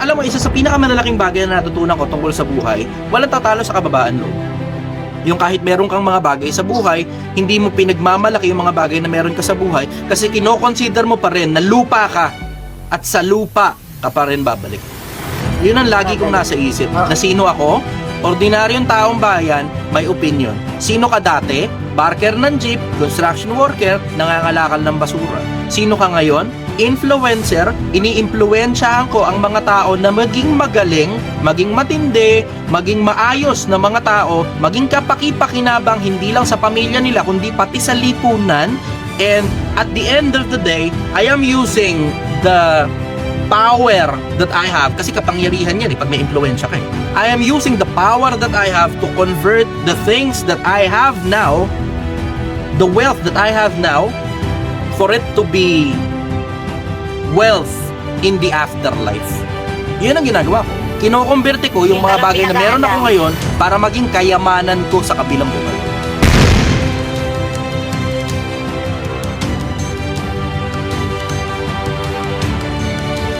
alam mo, isa sa pinakamalalaking bagay na natutunan ko tungkol sa buhay, walang tatalo sa kababaan loob. Yung kahit meron kang mga bagay sa buhay, hindi mo pinagmamalaki yung mga bagay na meron ka sa buhay kasi kinoconsider mo pa rin na lupa ka at sa lupa ka pa rin babalik. Yun ang lagi kong nasa isip. Na sino ako? Ordinaryong taong bayan, may opinion. Sino ka dati? Barker ng jeep, construction worker, nangangalakal ng basura. Sino ka ngayon? Influencer, iniimpluwensyahan ko ang mga tao na maging magaling, maging matindi, maging maayos na mga tao, maging kapaki-pakinabang hindi lang sa pamilya nila kundi pati sa lipunan. And at the end of the day, I am using the power that I have kasi kapangyarihan yan eh pag may impluensya ka eh. I am using the power that I have to convert the things that I have now the wealth that I have now for it to be wealth in the afterlife. Yun ang ginagawa ko. Kinokonverte ko yung mga bagay na meron ako ngayon para maging kayamanan ko sa kabilang buhay.